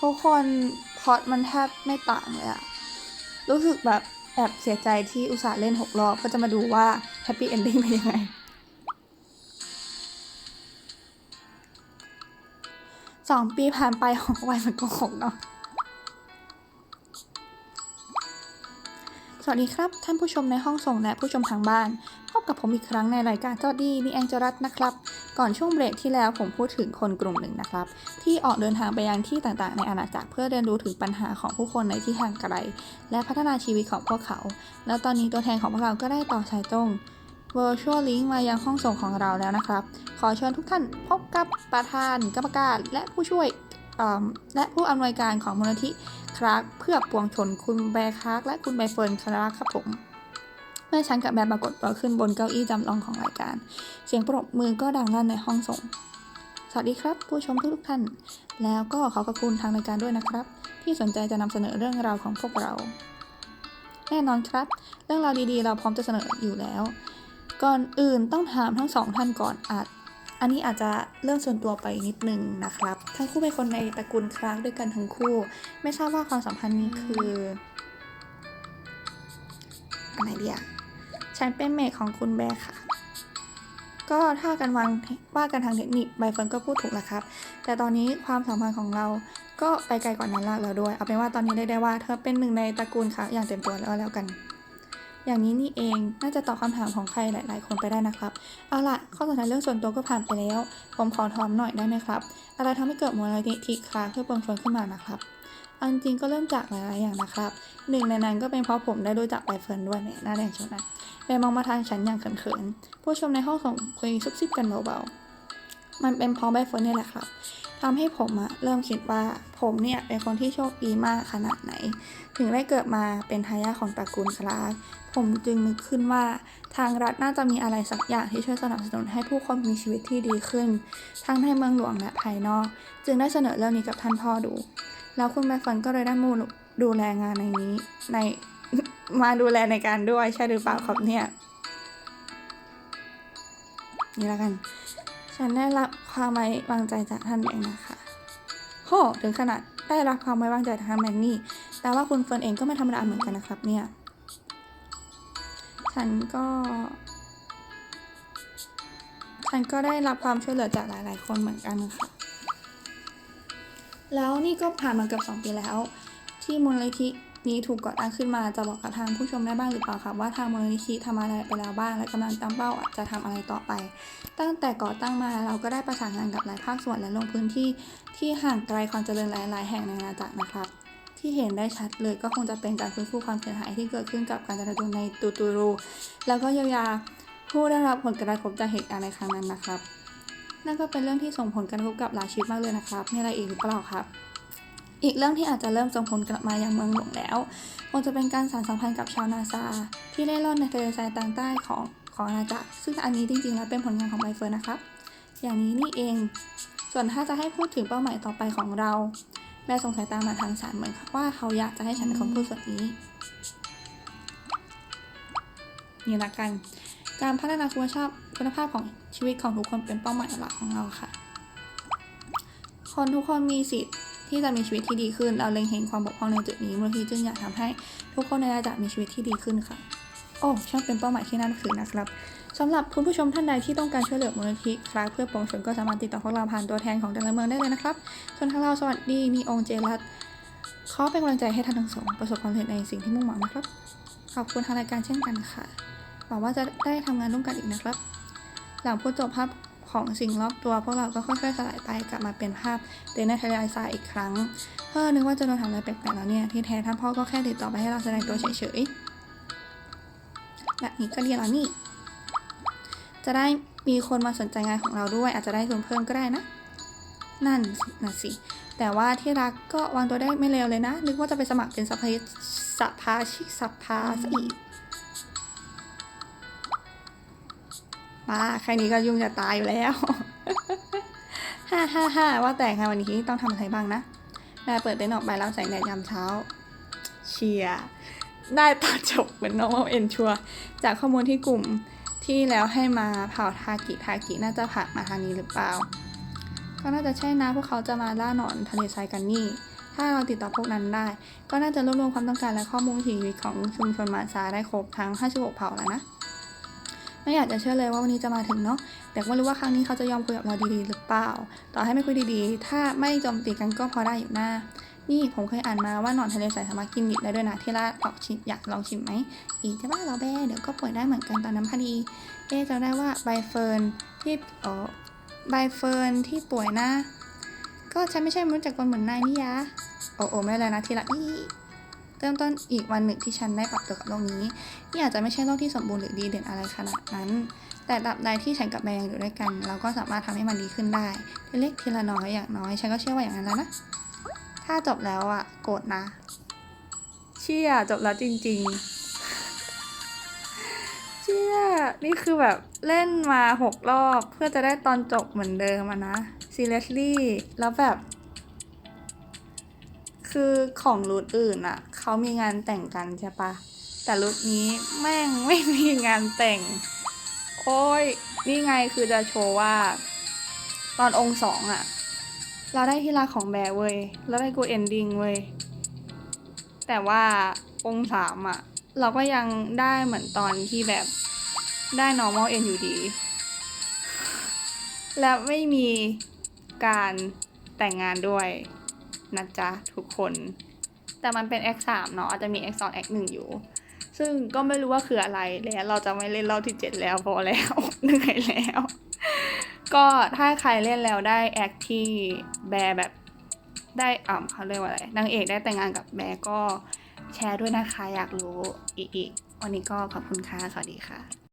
ทุกคนพอตมันแทบไม่ต่างเลยอะรู้สึกแบบแอบเสียใจที่อุตส่าห์เล่นหกรอบ ก็จะมาดูว่าแฮปปี้เอนดิ้งเป็นยังไง สองปีผ่านไปของวัยมันก็หกเนาะสวัสดีครับ ท่านผู้ชมในห้องส่งและผู้ชมทางบ้าน พบกับผมอีกครั้งในรายการสวัสดีนี่แองเจรัตนะครับ ก่อนช่วงเบรกที่แล้วผมพูดถึงคนกลุ่มหนึ่งนะครับ ที่ออกเดินทางไปยังที่ต่างๆ ในอาณาจักรเพื่อเรียนรู้ถึงปัญหาของผู้คนในที่ห่างไกล และพัฒนาชีวิตของพวกเขา แล้วตอนนี้ตัวแทนของพวกเราก็ได้ต่อสายตรง Virtual Link มายังห้องส่งของเราแล้วนะครับ ขอเชิญทุกท่านพบกับประธานกรรมการและผู้ช่วยและผู้อำนวยการของมูลนิธิคราร์กเพื่อปวงชนคุณแบร์คราร์กและคุณใบเฟิร์นคราร์กครับผม เมื่อฉันกับแบร์ปรากฏตัวขึ้นบนเก้าอี้จำลองของรายการ เสียงปรบมือก็ดังลั่นในห้องส่ง สวัสดีครับ ผู้ชมทุกท่าน แล้วก็ขอขอบคุณทางรายการด้วยนะครับ ที่สนใจจะนำเสนอเรื่องราวของพวกเรา แน่นอนครับ เรื่องราวดีๆ เราพร้อมจะเสนออยู่แล้ว ก่อนอื่นต้องถามทั้งสองท่านก่อนอาจอันนี้อาจจะเรื่องส่วนตัวไปนิดนึงนะครับ ทั้งคู่เป็นคนในตระกูลคลาร์กด้วยกันทั้งคู่ ไม่ทราบว่าความสัมพันธ์นี้คืออะไรเดีย ฉันเป็นเมดของคุณแบร์ค่ะ ก็ถ้ากันวางว่ากันทางเทคนิคใบเฟิร์นก็พูดถูกแล้วครับ แต่ตอนนี้ความสัมพันธ์ของเราก็ไปไกลกว่านั้นแล้วด้วย เอาเป็นว่าตอนนี้ได้ได้ว่าเธอเป็นหนึ่งในตระกูลค่ะอย่างเต็มตัวแล้วแล้วกัน อย่างนี้นี่เองน่าจะตอบคำถามของใครหลาย ๆ คนไปได้นะครับ เอาล่ะข้อสงสัยเรื่องส่วนตัวก็ผ่านไปแล้ว ผมขอถามหน่อยได้ไหมครับอะไรทำให้เกิดมูลนิธิคลาเพื่อปวงชนขึ้นมานะครับเอาจริงก็เริ่มจากหลาย ๆ อย่างนะครับ หนึ่งในนั้นก็เป็นเพราะผมได้รู้จักใบเฟิร์นด้วยเนี่ยน้าแดงชนนะแบมองมาทางฉันอย่างเขินๆ ผู้ชมในห้องส่งคุยซุบซิบกันเบาๆ มันเป็นเพราะใบเฟิร์นนี่แหละครับทำให้ผมอะเริ่มคิดว่าผมเนี่ยเป็นคนที่โชคดีมากขนาดไหน ถึงได้เกิดมาเป็นทายาทของตระกูลคลาสผมจึงนึกขึ้นว่าทางรัฐน่าจะมีอะไรสักอย่างที่ช่วยสนับสนุนให้ผู้คนมีชีวิตที่ดีขึ้น ทั้งในเมืองหลวงและภายนอก จึงได้เสนอเรื่องนี้กับท่านพ่อดู แล้วคุณแม่ฟันก็เลยได้มูลดูแลงานในนี้ใน มาดูแลในการด้วยใช่หรือเปล่าครับเนี่ย นี่แล้วกัน ฉันได้รับความไว้วางใจจากท่านเองนะคะโหถึงขนาดได้รับความไว้วางใจจากท่านแมนนี่ แต่ว่าคุณเฟิร์นเองก็ไม่ธรรมดาเหมือนกันนะครับเนี่ย ฉันก็ ฉันก็ได้รับความช่วยเหลือจากหลาย ๆ คนเหมือนกันค่ะแล้วนี่ก็ผ่านมาเกือบสองปีแล้ว ที่มูลนิธินี้ถูกก่อตั้งขึ้นมาจะบอกกับทางผู้ชมได้บ้างหรือเปล่าครับว่าทางมูลนิธิทำอะไรไปแล้วบ้าง และกำลังตั้งเป้าจะทำอะไรต่อไป ตั้งแต่ก่อตั้งมาเราก็ได้ประสานงานกับหลายภาคส่วนและลงพื้นที่ที่ห่างไกลความเจริญหลาย ๆ แห่งในอาณาจักรนะครับ ที่เห็นได้ชัดเลยก็คงจะเป็นการฟื้นฟูความเสียหายที่เกิดขึ้นกับการระดมในตูตูรู แล้วก็เยียวยาผู้ได้รับผลกระทบจากเหตุการณ์ในครั้งนั้นนะครับ นั่นก็เป็นเรื่องที่ส่งผลกระทบกับหลายชีวิตมากเลยนะครับมีอะไรอีกหรือเปล่าครับ อีกเรื่องที่อาจจะเริ่มส่งผลกลับมายังเมืองหลวงแล้วคงจะเป็นการสานสัมพันธ์กับชาวนาซา ที่เล่ร่อนในทะเลทรายต่างใต้ของของอาณาจักรซึ่งอันนี้จริงๆแล้วเป็นผลงานของใบเฟิร์นนะครับ อย่างนี้นี่เอง ส่วนถ้าจะให้พูดถึงเป้าหมายต่อไปของเรา แม่สงสัยตามมาทางสารเหมือนว่าเขาอยากจะให้ฉันเป็นคนพูดส่วนนี้นี่ละกัน การพัฒนาคุณภาพคุณภาพของชีวิตของทุกคนเป็นเป้าหมายหลักของเราค่ะ คนทุกคนมีสิทธิ์ ที่จะมีชีวิตที่ดีขึ้น เราเล็งเห็นความบกพร่องในจุดนี้มูลนิธิจึงอยากทำให้ทุกคนในอาณาจักรมีชีวิตที่ดีขึ้นค่ะ โอ้ช่างเป็นเป้าหมายที่น่าถือนะครับสำหรับคุณผู้ชมท่านใดที่ต้องการช่วยเหลือมูลนิธิคลาสเพื่อปวงชนก็สามารถติดต่อพวกเราผ่านตัวแทนของแต่ละเมืองได้เลยนะครับส่วนทางเราสวัสดีมีองค์เจรัตขอเป็นกำลังใจให้ท่านทั้งสองประสบความสำเร็จในสิ่งที่มุ่งหวังนะครับ ขอบคุณทางรายการเช่นกันค่ะ หวังว่าจะได้ทำงานร่วมกันอีกนะครับ หลังพูดจบภาพ ของสิ่งรอบตัว พวกเราก็ค่อยๆสลายไปกลับมาเป็นภาพเดนนทะเลทรายอีกครั้งเพ่อนึกว่าจะโดนทำอะไรแปลกๆแล้วเนี่ย ที่แท้ท่านพ่อก็แค่ติดต่อไปให้เราแสดงตัวเฉยๆแบบนี้ก็ดีแล้วนี่ จะได้มีคนมาสนใจงานของเราด้วย อาจจะได้ทุนเพิ่มก็ได้นะ นั่นสินะสิ แต่ว่าที่รักก็วางตัวได้ไม่เลวเลยนะ นึกว่าจะไปสมัครเป็นสภาสภาชิกสภาซะอีก ป้าแค่นี้ก็ยุ่งจะตายอยู่แล้วฮ่าฮ่าฮ่าว่าแต่งานวันนี้ต้องทำอะไรบ้างนะแม่เปิดเต็นท์ออกไปแล้วแสงแดดยามเช้า เชียร์ได้ตอนจบเหมือน normal end ชัวจากข้อมูลที่กลุ่มที่แล้วให้มาเผาทากิทากิน่าจะผ่านมาทางนี้หรือเปล่า ก็น่าจะใช่นะพวกเขาจะมาล่าหนอนทะเลทรายกันนี่ ถ้าเราติดต่อพวกนั้นได้ ก็น่าจะรวบรวมความต้องการและข้อมูลชีวิตของชุมชนมาซาได้ครบทั้ง 56 เผ่าแล้วนะ ไม่อยากจะเชื่อเลยว่าวันนี้จะมาถึงเนาะแต่ก็ไม่รู้ว่าครั้งนี้เขาจะยอมคุยกับเราดีๆหรือเปล่า ต่อให้ไม่คุยดีๆ ถ้าไม่โจมตีกันก็พอได้อยู่หน้านี่ผมเคยอ่านมาว่าหนอนทะเลทรายสามารถกินดิบได้ด้วยนะที่ล่าลองชิมอยากลองชิมไหมอีกจะว่าเราแบ้เดี๋ยวก็ป่วยได้เหมือนกันตอนนั้นพอดี เอ๊จะได้ว่าใบเฟิร์นที่เออใบเฟิร์นที่ป่วยนะ ก็ฉันไม่ใช่มนุษย์จากกลเหมือนนายนี่ยะโอ้โอ้ไม่เป็นไรนะทีละอี เริ่มต้นอีกวันหนึ่งที่ฉันได้ปรับตัวกับโลกนี้นี่อาจจะไม่ใช่โลกที่สมบูรณ์หรือดีเด่นอะไรขนาดนั้น แต่ตราบใดที่ฉันกับแบงอยู่ด้วยกัน เราก็สามารถทำให้มันดีขึ้นได้ทีเล็กทีละน้อยอย่างน้อย ฉันก็เชื่อว่าอย่างนั้นแล้วนะ ถ้าจบแล้วอะโกรธนะ เชี่ยจบแล้วจริง ๆ เชี่ยนี่คือแบบเล่นมาหกรอบเพื่อจะได้ตอนจบเหมือนเดิมอะนะ seriously แล้วแบบ คือของรูทอื่นอะเขามีงานแต่งกันใช่ปะแต่รูทนี้แม่งไม่มีงานแต่ง โอ้ย นี่ไงคือจะโชว์ว่า ตอนองค์สองอะเราได้ที่รักของแบร์เว้ยแล้วได้กูเอนดิ้งเว้ยแต่ว่าองค์สามอะเราก็ยังได้เหมือนตอนที่แบบได้ normal end อยู่ดี และไม่มีการแต่งงานด้วย นะจ๊ะทุกคน แต่มันเป็น X 3เนาะอาจจะมี X 2 X 1อยู่ ซึ่งก็ไม่รู้ว่าคืออะไรแล้วเราจะไม่เล่นรอบที่ 7 แล้วพอแล้วเหนื่อยแล้ว ก็ถ้าใครเล่นแล้วได้แอคที่แบร์แบบได้อ่าเขาเรียกว่าอะไรนางเอกได้แต่งงานกับแบร์ก็แชร์ด้วยนะคะอยากรู้อีกๆวันนี้ก็ขอบคุณค่ะสวัสดีค่ะ